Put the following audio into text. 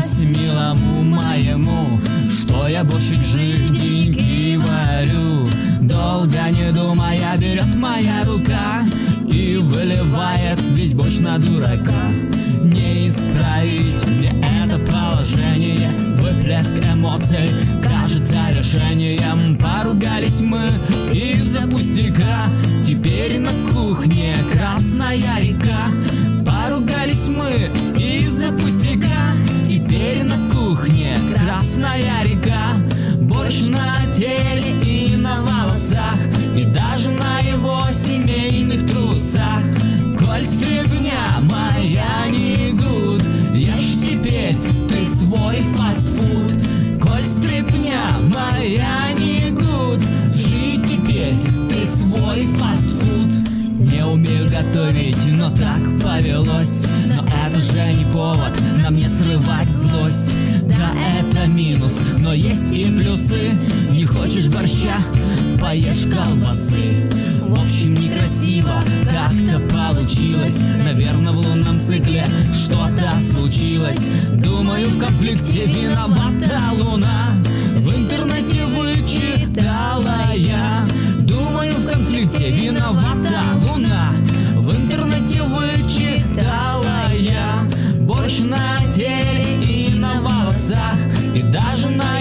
призналась милому моему, что я борщик жиденький варю. Долго не думая, берет моя рука и выливает весь борщ на дурака. Не исправить мне это положение, выплеск эмоций кажется решением. Поругались мы из-за пустяка, теперь на кухне красная река. Поругались мы готовить, но так повелось. Но это же не повод на мне срывать злость. Да, это минус, но есть и плюсы. Не хочешь борща, поешь колбасы. В общем, некрасиво как-то получилось. Наверное, в лунном цикле что-то случилось. Думаю, в конфликте виновата луна. В интернете вычитала я. Думаю, в конфликте виновата луна на теле и на волосах И даже на